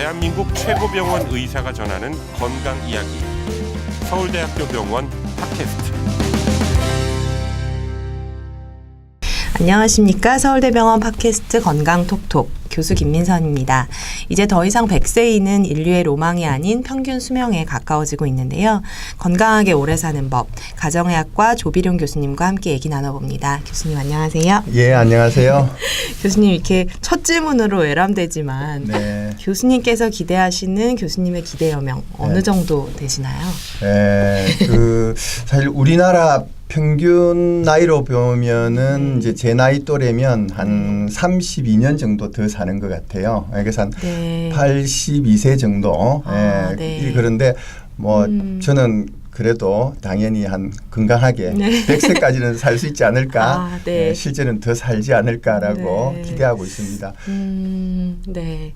대한민국 최고 병원 의사가 전하는 건강 이야기. 서울대학교 병원 팟캐스트. 안녕하십니까. 서울대병원 팟캐스트 건강톡톡 교수 김민선입니다. 이제 더 이상 100세이는 인류의 로망이 아닌 평균 수명에 가까워지고 있는데요. 건강하게 오래 사는 법, 가정의학과 조비룡 교수님과 함께 얘기 나눠봅니다. 교수님 안녕하세요. 예, 안녕하세요. 교수님 이렇게 첫 질문으로 외람되지만 네. 교수님께서 기대하시는 교수님의 기대 여명 어느 네. 정도 되시나요? 예, 그 사실 우리나라 평균 나이로 보면은 이제 제 나이 또래면 한 32년 정도 더 사는 것 같아요. 예, 그래서 한 네. 82세 정도. 아, 예, 네. 이 그런데 뭐 음. 저는 그래도 당연히 한 건강하게 네. 100세까지는 살 수 있지 않을까. 아, 네. 예, 실제는 더 살지 않을까라고 네. 기대하고 있습니다. 음, 네.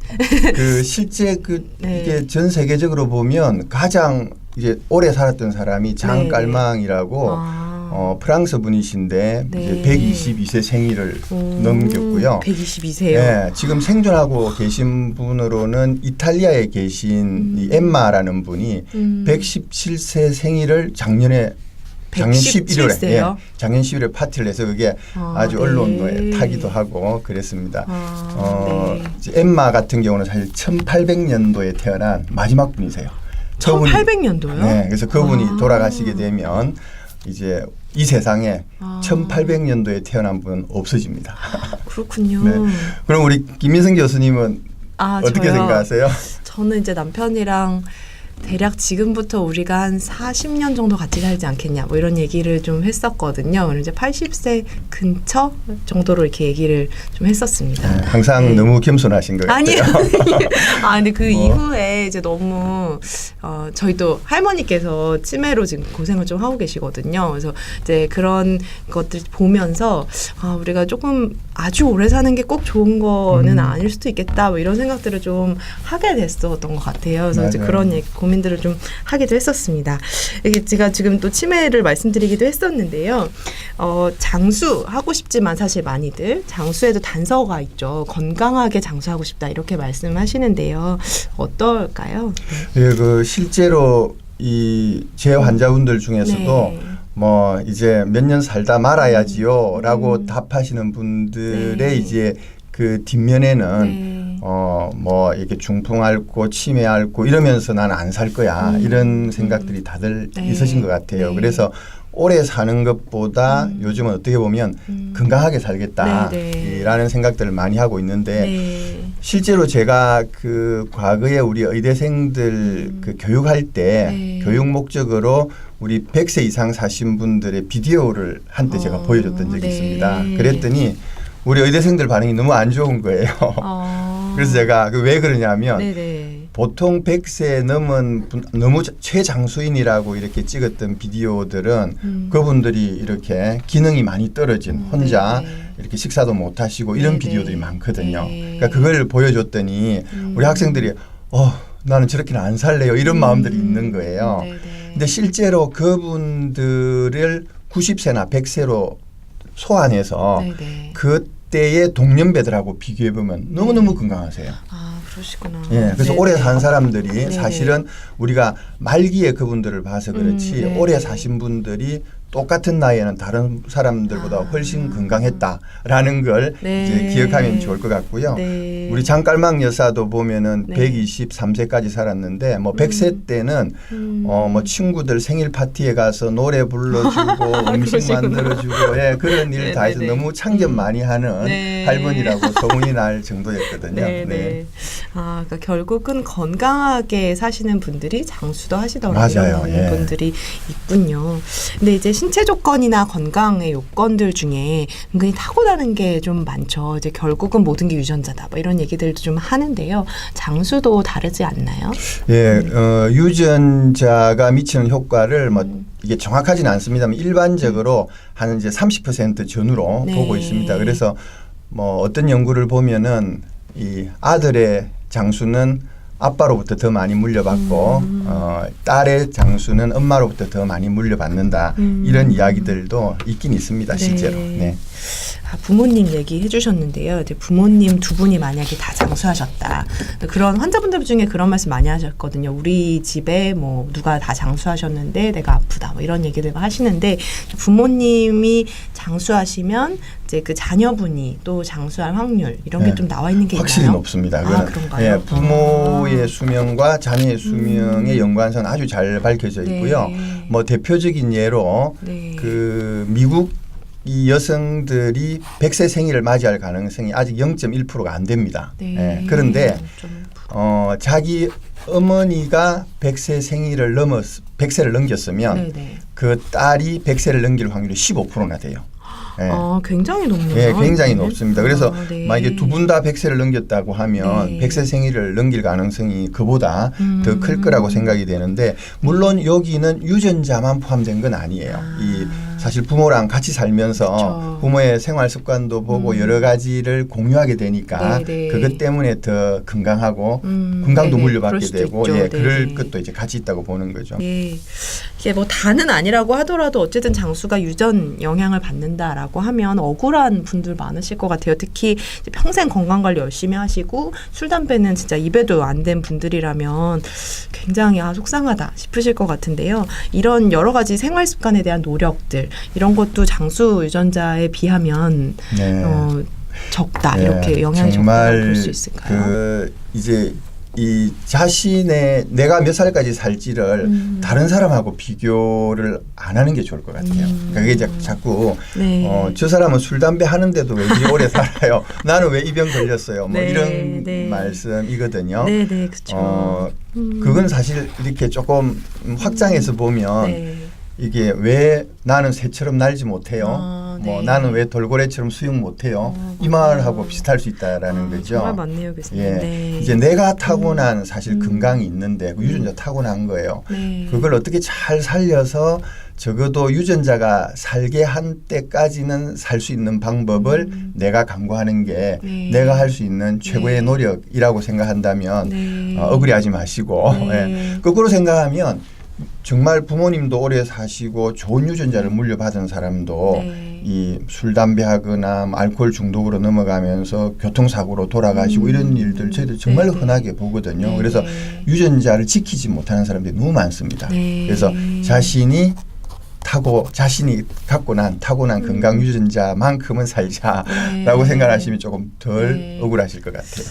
그 실제 그 네. 이게 전 세계적으로 보면 가장 이제 오래 살았던 사람이 장 네. 깔망이라고 아. 어, 프랑스 분이신데 네. 이제 122세 생일을 음, 넘겼고요. 122세요. 네, 지금 생존하고 계신 분으로는 이탈리아에 계신 이 엠마라는 분이 음. 117세 생일을 작년에 작년 11월에 117세요? 예, 작년 11월에 파티를 해서 그게 아, 아, 주 네. 언론에 타기도 하고 그랬습니다. 아, 어, 네. 엠마 같은 경우는 사실 1800년도에 태어난 마지막 분이세요. 그분이- 1800년도요? 네, 그래서 그분이 아. 돌아가시게 되면 이제 이 세상에 아. 1800년도에 태어난 분은 없어집니다. 그렇군요. 네. 그럼 우리 김민성 교수님은 아, 어떻게 저요? 생각하세요? 저는 이제 남편이랑 대략 지금부터 우리가 한 40년 정도 같이 살지 않겠냐 뭐 이런 얘기를 좀 했었거든요. 이제 80세 근처 정도로 이렇게 얘기를 좀 했었습니다. 네, 항상 네. 너무 겸손하신 것 같아요. 아니요. 아, 근데 그 뭐. 이후에 이제 너무, 어, 저희 또 할머니께서 치매로 지금 고생을 좀 하고 계시거든요. 그래서 이제 그런 것들 보면서, 아, 우리가 조금 아주 오래 사는 게 꼭 좋은 거는 음. 아닐 수도 있겠다. 뭐 이런 생각들을 좀 하게 됐었던 것 같아요. 그래서 이제 맞아요. 그런 얘기, 고민들을 좀 하기도 했었습니다. 이게 제가 지금 또 치매를 말씀드리기도 했었는데요. 어, 장수 하고 싶지만 사실 많이들 장수에도 단서가 있죠. 건강하게 장수하고 싶다 이렇게 말씀하시는데요. 어떨까요? 예, 그 실제로 이 제 환자분들 중에서도 네. 뭐 이제 몇 년 살다 말아야지요라고 음. 답하시는 분들의 네. 이제 그 뒷면에는 네. 어 뭐 이렇게 중풍 앓고 치매 앓고 이러면서 나는 안 살 거야 음. 이런 생각들이 다들 네. 있으신 것 같아요. 네. 그래서 오래 사는 것보다 음. 요즘은 어떻게 보면 음. 건강하게 살겠다라는 네, 네. 생각들을 많이 하고 있는데 네. 실제로 제가 그 과거에 우리 의대생들 음. 그 교육할 때 네. 교육 목적으로 우리 100세 이상 사신 분들의 비디오를 한때 제가 어, 보여줬던 적이 네. 있습니다. 그랬더니 우리 의대생들 반응이 너무 안 좋은 거예요. 어. 그래서 제가 그 왜 그러냐면 네네. 보통 100세 넘은 분, 너무 자- 최장수인이라고 이렇게 찍었던 비디오들은 음. 그분들이 이렇게 기능이 많이 떨어진 음, 혼자 네네. 이렇게 식사도 못 하시고 이런 네네. 비디오들이 많거든요. 네. 그러니까 그걸 보여줬더니 음. 우리 학생들이 어 나는 저렇게는 안 살래요 이런 마음들이 있는 거예요. 음. 네네. 근데 실제로 그분들을 90세나 100세로 소환해서 네네. 그 때의 동년배들하고 비교해 보면 너무 너무 건강하세요. 아 그러시구나. 예, 그래서 네네. 오래 산 사람들이 네네. 사실은 우리가 말기에 그분들을 봐서 그렇지 음, 네. 오래 사신 분들이 똑같은 나이에는 다른 사람들보다 아. 훨씬 건강했다라는 걸 네. 이제 기억하면 좋을 것 같고요. 네. 우리 장깔망 여사도 보면은 네. 123세까지 살았는데 뭐 100세 때는 음. 어뭐 친구들 생일 파티에 가서 노래 불러주고 음식. 만들어주고 예 그런 일 다 해서 네네네. 너무 참견 음. 많이 하는 네. 할머니라고 소문이 날 정도였거든요. 네, 네. 아, 그러니까 결국은 건강하게 사시는 분들이 장수도 하시더라고요. 맞아요. 예. 분들이 있군요. 근데 이제 신체 조건이나 건강의 요건들 중에 은근히 타고나는 게 좀 많죠. 이제 결국은 모든 게 유전자다. 뭐 이런 얘기들도 좀 하는데요. 장수도 다르지 않나요? 예, 어, 유전자가 미치는 효과를 뭐 음. 이게 정확하지는 않습니다만 일반적으로 한 이제 30% 전후로 네. 보고 있습니다. 그래서 뭐 어떤 연구를 보면은 이 아들의 장수는 아빠로부터 더 많이 물려받고 음. 어, 딸의 장수는 엄마로부터 더 많이 물려받는다 음. 이런 이야기들도 있긴 있습니다 실제로. 네. 네. 아, 부모님 얘기해 주셨는데요. 이제 부모님 두 분이 만약에 다 장수하셨다. 그런 환자분들 중에 그런 말씀 많이 하셨거든요. 우리 집에 뭐 누가 다 장수하셨는데 내가 아프다. 뭐 이런 얘기들 하시는데 부모님이 장수하시면 이제 그 자녀분이 또 장수할 확률 이런 게 네. 좀 나와 있는 게 확실히 있나요? 높습니다. 아, 그런가요? 예, 부모의 아. 수명과 자녀의 수명의 음. 연관성은 아주 잘 밝혀져 네. 있고요. 뭐 대표적인 예로 네. 그 미국 이 여성들이 100세 생일을 맞이할 가능성이 아직 0.1%가 안 됩니다. 네. 예, 그런데 좀 어, 자기 어머니가 100세 생일을 넘었 100세를 넘겼으면 네네. 그 딸이 100세를 넘길 확률이 15%나 돼요. 예. 아, 굉장히 높네요. 예, 굉장히 이거는. 높습니다. 그래서 아, 네. 만약에 두 분 다 100세를 넘겼다고 하면 네. 100세 생일을 넘길 가능성이 그보다 음. 더클 거라고 생각이 되는데 물론 여기는 유전자만 포함된 건 아니에요. 아. 이 사실 부모랑 같이 살면서 그쵸. 부모의 생활 습관도 보고 음. 여러 가지를 공유하게 되니까 네, 네. 그것 때문에 더 건강하고 음, 건강도 네네. 그럴 물려받게 되고 있죠. 예, 그럴 네네. 것도 이제 같이 있다고 보는 거죠. 예. 이게 뭐 다는 아니라고 하더라도 어쨌든 장수가 유전 영향을 받는다라고 하면 억울한 분들 많으실 것 같아요. 특히 평생 건강 관리 열심히 하시고 술 담배는 진짜 입에도 안 된 분들이라면 굉장히 아 속상하다 싶으실 것 같은데요. 이런 여러 가지 생활 습관에 대한 노력들 이런 것도 장수 유전자에 비하면 네. 어, 적다 예, 이렇게 영향이 적다고 정말 볼수 있을까요? 그 이제 이 자신의 내가 몇 살까지 살지를 음. 다른 사람하고 비교를 안 하는 게 좋을 것 같아요. 음. 그러니까 이게 자- 자꾸 네. 어, 저 사람은 술 담배 하는데도 왜 이리 오래 살아요? 나는 왜 이 병 걸렸어요? 뭐 네, 이런 네. 말씀이거든요. 네, 네, 그렇죠. 어, 음. 그건 사실 이렇게 조금 확장해서 보면 네. 이게 왜 나는 새처럼 날지 못해요? 아, 뭐 네. 나는 왜 돌고래처럼 수영 못해요? 어, 이 말하고 비슷할 수 있다라는 아, 거죠. 정말 맞네요, 교수님. 예, 네. 이제 내가 타고난 사실 음. 건강이 있는데 그 유전자 타고난 거예요. 네. 그걸 어떻게 잘 살려서 적어도 유전자가 살게 한 때까지는 살 수 있는 방법을 음. 내가 강구하는 게 네. 내가 할 수 있는 최고의 네. 노력이라고 생각한다면 네. 어, 억울해하지 마시고 네. 예. 거꾸로 생각하면 정말 부모님도 오래 사시고 좋은 유전자를 물려받은 사람도 네. 이술 담배 하거나 뭐 알코올 중독으로 넘어가면서 교통사고로 돌아가시고 음. 이런 일들 저희들 정말 네, 네. 흔하게 보거든요. 네, 그래서 네. 유전자를 지키지 못하는 사람들이 너무 많습니다. 네. 그래서 자신이 타고 자신이 갖고 난 타고난 음. 건강 유전자만큼은 살자라고 네. 생각하시면 조금 덜 네. 억울하실 것 같아요.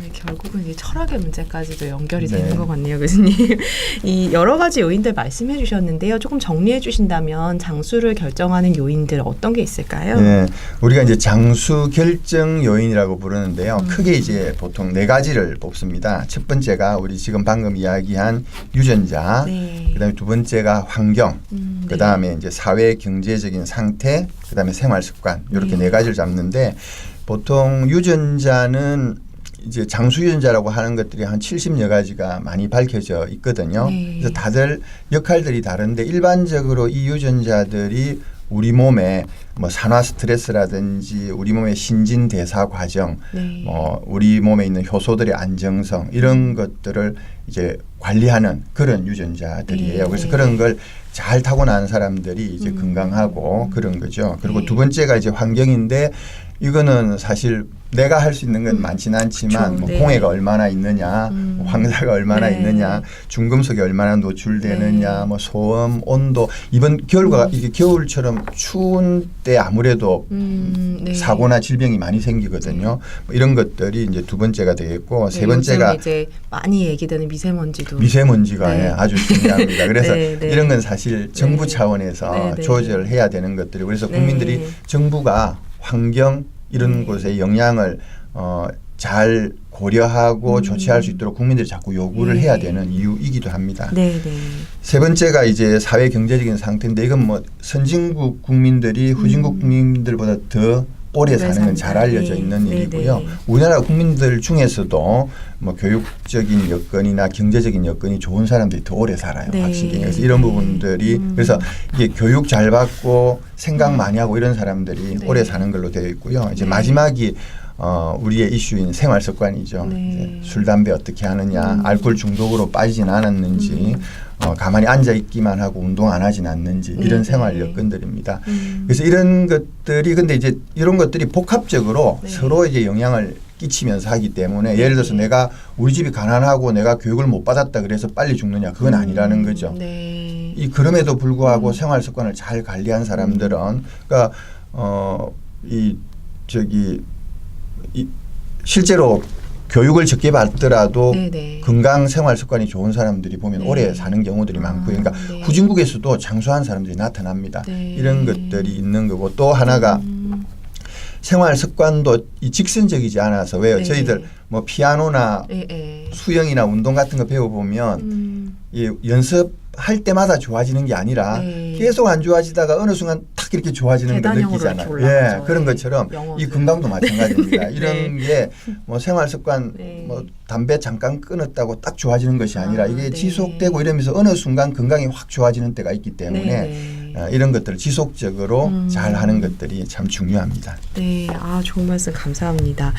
네, 결국은 이제 철학의 문제까지도 연결이 네. 되는 것 같네요, 교수님. 이 여러 가지 요인들 말씀해 주셨는데요. 조금 정리해 주신다면 장수를 결정하는 요인들 어떤 게 있을까요? 네, 우리가 이제 장수 결정 요인이라고 부르는데요. 음. 크게 이제 보통 네 가지를 뽑습니다. 첫 번째가 우리 지금 방금 이야기한 유전자, 네. 그다음에 두 번째가 환경, 음, 네. 그다음에 이제 사회 경제적인 상태, 그다음에 생활 습관 이렇게 네. 네 가지를 잡는데 보통 유전자는 이제 장수 유전자라고 하는 것들이 한 70여 가지가 많이 밝혀져 있거든요. 네. 그래서 다들 역할들이 다른데 일반적으로 이 유전자들이 우리 몸에 뭐 산화 스트레스라든지 우리 몸의 신진 대사 과정, 네. 뭐 우리 몸에 있는 효소들의 안정성 이런 것들을 이제 관리하는 그런 유전자들이에요. 네. 그래서 그런 걸 잘 타고난 사람들이 이제 음. 건강하고 그런 거죠. 그리고 네. 두 번째가 이제 환경인데 이거는 사실 내가 할 수 있는 건 음. 많지는 않지만 그쵸. 뭐 네. 홍해가 얼마나 있느냐, 음. 뭐 황사가 얼마나 네. 있느냐, 중금속이 얼마나 노출되느냐, 네. 뭐 소음, 온도 이번 겨울과 이게 겨울처럼 추운 때 아무래도 음, 네. 사고나 질병이 많이 생기거든요. 뭐 이런 것들이 이제 두 번째가 되겠고 네, 세 번째가 이제 많이 얘기되는 미세먼지도 미세먼지가 네. 예, 아주 중요합니다. 그래서 네, 네. 이런 건 사실 정부 네. 차원에서 네, 네. 조절해야 되는 것들이 그래서 네. 국민들이 정부가 환경 이런 네. 곳에 영향을 어, 잘 고려하고 음. 조치할 수 있도록 국민들이 자꾸 요구를 네. 해야 되는 이유이기도 합니다. 네, 네. 세 번째가 이제 사회 경제적인 상태인데 이건 뭐 선진국 국민들이 후진국 음. 국민들보다 더 오래 사는 건 잘. 알려져 네. 있는 네, 일이고요. 네. 우리나라 국민들 중에서도 뭐 교육적인 여건이나 경제적인 여건이 좋은 사람들이 더 오래 살아요. 네. 확실히. 그래서 이런 네. 부분들이 음. 그래서 이게 교육 잘 받고 생각 음. 많이 하고 이런 사람들이 네. 오래 사는 걸로 되어 있고요. 이제 네. 마지막이 어, 우리의 이슈인 생활 습관이죠. 네. 술 담배 어떻게 하느냐, 음. 알코올 중독으로 빠지진 않았는지, 어, 가만히 앉아 있기만 하고 운동 안 하진 않는지 이런 네. 생활 여건들입니다. 음. 그래서 이런 것들이 근데 이제 이런 것들이 복합적으로 네. 서로 이제 영향을 끼치면서 하기 때문에 네. 예를 들어서 내가 우리 집이 가난하고 내가 교육을 못 받았다 그래서 빨리 죽느냐 그건 아니라는 거죠. 네. 이 그럼에도 불구하고 음. 생활 습관을 잘 관리한 사람들은 그러니까 어이 저기 이 실제로 교육을 적게 받더라도 네네. 건강 생활 습관이 좋은 사람들이 보면 네. 오래 사는 경우들이 아, 많고요. 그러니까 네. 후진국에서도 장수한 사람들이 나타납니다. 네. 이런 것들이 있는 거고 또 하나가 음. 생활 습관도 이 직선적이지 않아서 왜요? 네. 저희들 뭐 피아노나 예, 예. 수영이나 운동 같은 거 배워보면 음. 이 연습할 때마다 좋아지는 게 아니라 네. 계속 안 좋아지다가 어느 순간 탁 이렇게 좋아지는 걸 느끼잖아요. 예, 그런 네. 것처럼 영어도. 이 건강도 마찬가지입니다. 네. 이런 게 뭐 생활 습관 네. 뭐 담배 잠깐 끊었다고 딱 좋아지는 것이 아니라 아, 이게 네. 지속되고 이러면서 어느 순간 건강이 확 좋아지는 때가 있기 때문에 네. 어, 이런 것들을 지속적으로 음. 잘 하는 것들이 참 중요합니다. 네, 아 좋은 말씀 감사합니다.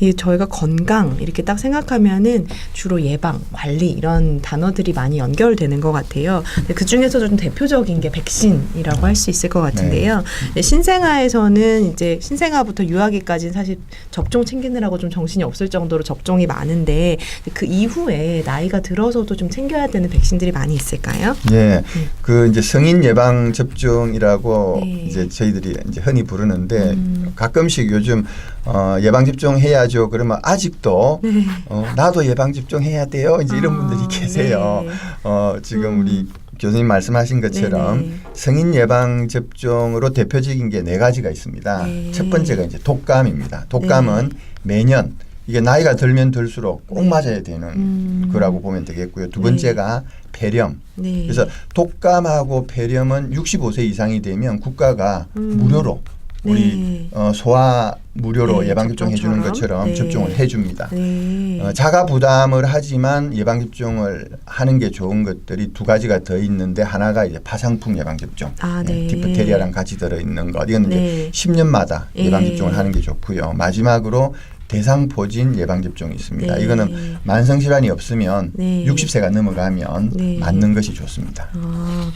이 저희가 건강 이렇게 딱 생각하면은 주로 예방, 관리 이런 단어들이 많이 연결되는 것 같아요. 그 중에서도 좀 대표적인 게 백신이라고 할 수 있을 것 같은데요. 네, 신생아에서는 이제 신생아부터 유아기까지는 사실 접종 챙기느라고 좀 정신이 없을 정도로 접종이 많은데 그 이후에 나이가 들어서도 좀 챙겨야 되는 백신들이 많이 있을까요? 예, 그 이제 성인 예방 접종이라고 네. 이제 저희들이 이제 흔히 부르는데 음. 가끔씩 요즘 어, 예방 접종 해야죠. 그러면 아직도 네. 어, 나도 예방 접종 해야 돼요. 이제 이런 아, 분들이 계세요. 네. 어, 지금 음. 우리 교수님 말씀하신 것처럼 네네. 성인 예방 접종으로 대표적인 게 네 가지가 있습니다. 네. 첫 번째가 이제 독감입니다. 독감은 매년 이게 나이가 들면 들수록 꼭 네. 맞아야 되는 음. 거라고 보면 되겠고요. 두 네. 번째가 폐렴. 네. 그래서 독감하고 폐렴은 65세 이상이 되면 국가가 음. 무료로 우리 네. 어, 소아 무료로 네, 예방 접종 해주는. 것처럼 네. 접종을 해줍니다. 네. 어, 자가 부담을 하지만 예방 접종을 하는 게 좋은 것들이 두 가지가 더 있는데 하나가 이제 파상풍 예방 접종, 아, 네. 디프테리아랑 같이 들어 있는 것. 이건 네. 이제 10년마다 예방 예. 접종을 하는 게 좋고요. 마지막으로 대상 포진 예방 접종이 있습니다. 네. 이거는 만성 질환이 없으면 네. 60세가 넘어가면 네. 맞는 것이 좋습니다. 아,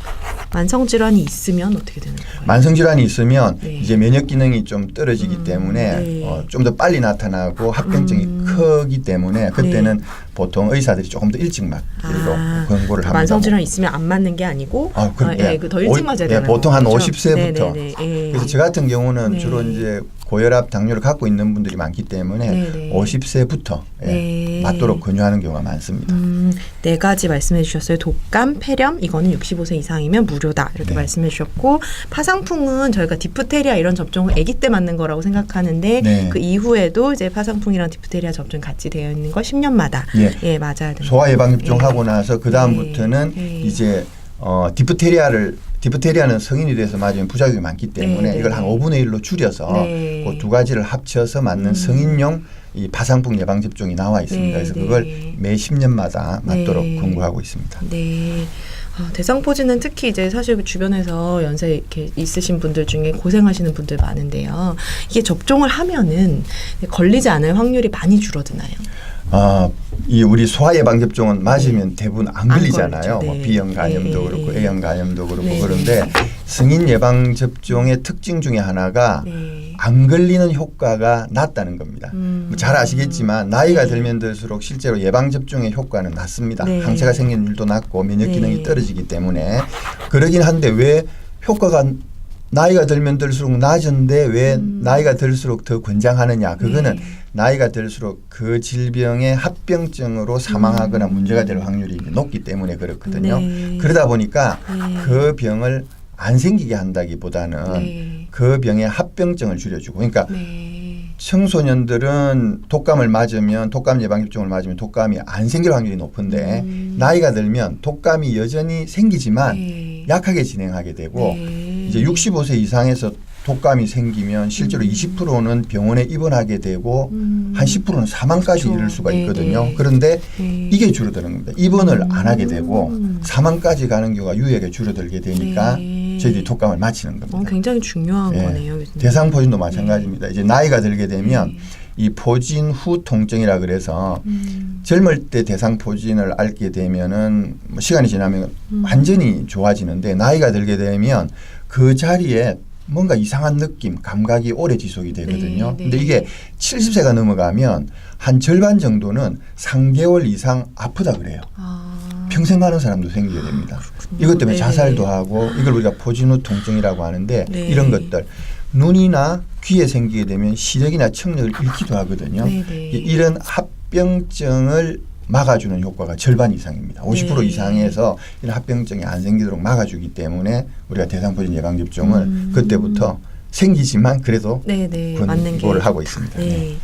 만성 질환이 있으면 어떻게 되는 거예요? 만성 질환이 있으면 네. 이제 면역 기능이 좀 떨어지기 음, 때문에 네. 어, 좀 더 빨리 나타나고 합병증이 음. 크기 때문에 그때는 보통 의사들이 조금 더 일찍 맞기로 아, 권고를 합니다. 만성 질환 있으면 안 맞는 게 아니고 아, 그, 아, 예, 그더 일찍 오- 맞아야 예, 되는 보통 한 거죠? 50세부터. 네네네, 예. 그래서 저 같은 경우는 네. 주로 이제 고혈압, 당뇨를 갖고 있는 분들이 많기 때문에 네네. 50세부터 예, 네. 맞도록 권유하는 경우가 많습니다. 음, 네 가지 말씀해 주셨어요. 독감, 폐렴 이거는 65세 이상이면 무료다 이렇게 네. 말씀해 주셨고 파상풍은 저희가 디프테리아 이런 접종을 아기 때 맞는 거라고 생각하는데 네. 그 이후에도 이제 파상풍이랑 디프테리아 접종 같이 되어 있는 거 10년마다 예. 예 맞아야 됩니다. 소아 예방 접종 하고 예. 나서 그 다음부터는 네. 이제 어, 디프테리아를 디프테리아는 성인이 돼서 맞으면 부작용이 많기 때문에 네, 이걸 한 네. 5분의 1로 줄여서 네. 그두 가지를 합쳐서 맞는 음. 성인용 이 파상풍 예방 접종이 나와 있습니다. 네, 그래서 네. 그걸 매 10년마다 맞도록 네. 권고하고 있습니다. 네. 아, 대상포진은 특히 이제 사실 그 주변에서 연세 이렇게 있으신 분들 중에 고생하시는 분들 많은데요. 이게 접종을 하면은 걸리지 않을 확률이 많이 줄어드나요? 아, 이 우리 소아 예방 접종은 맞으면 대부분 안안 걸리잖아요. 걸리죠. 뭐 네. B형 감염도 네, 그렇고 네. A형 감염도 그렇고 네. 그런데 성인 예방 접종의 특징 중에 하나가 네. 안 걸리는 효과가 낮다는 겁니다. 음. 뭐잘 아시겠지만 나이가 네. 들면 들수록 실제로 예방 접종의 효과는 낮습니다. 네. 항체가 생기는 일도 낮고 면역 네. 기능이 떨어지기 때문에 그러긴 한데 왜 효과가 나이가 들면 들수록 낮은데 왜 음. 나이가 들수록 더 권장하느냐? 그거는 네. 나이가 들수록 그 질병의 합병증으로 사망하거나 음. 문제가 될 확률이 높기 때문에 그렇거든요. 네. 그러다 보니까 네. 그 병을 안 생기게 한다기보다는 네. 그 병의 합병증을 줄여주고 그러니까 네. 청소년들은 독감을 맞으면 독감 예방 접종을 맞으면 독감이 안 생길 확률이 높은데 음. 나이가 들면 독감이 여전히 생기지만 네. 약하게 진행하게 되고 네. 이제 65세 이상에서 독감이 생기면 실제로 음. 20%는 병원에 입원하게 되고 음. 한 10%는 사망까지 그렇죠. 이를 수가 네, 있거든요. 네. 그런데 네. 이게 줄어드는 겁니다. 입원을 안 하게 음. 되고 사망까지 가는 경우가 유예하게 줄어들게 되니까 네. 저희들이 독감을 맞히는 겁니다. 어, 굉장히 중요한 예. 거네요. 교수님. 대상 포진도 마찬가지입니다. 이제 나이가 들게 되면 네. 이 포진 후 통증이라 그래서 음. 젊을 때 대상 포진을 앓게 되면은 뭐 시간이 지나면 음. 완전히 좋아지는데 나이가 들게 되면 그 자리에 뭔가 이상한 느낌, 감각이 오래 지속이 되거든요. 네, 근데 네. 이게 70세가 넘어가면 한 절반 정도는 3개월 이상 아프다 그래요. 아. 평생 가는 사람도 생기게 됩니다. 그렇군요. 이것 때문에 네. 자살도 하고 이걸 우리가 포진후 통증이라고 하는데 네. 이런 것들 눈이나 귀에 생기게 되면 시력이나 청력을 잃기도 하거든요. 이런 합병증을 막아주는 효과가 절반 이상입니다. 50% 네. 이상에서 이런 합병증이 안 생기도록 막아주기 때문에 우리가 대상포진 예방 접종을 음. 그때부터 생기지만 그래도 네, 네. 맞는 게 권고를 하고 있습니다. 네. 네.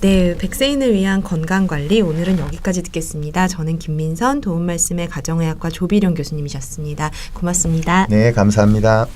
네, 백세인을 위한 건강 관리 오늘은 여기까지 듣겠습니다. 저는 김민선 도움 말씀의 가정의학과 조비령 교수님이셨습니다. 고맙습니다. 네, 감사합니다.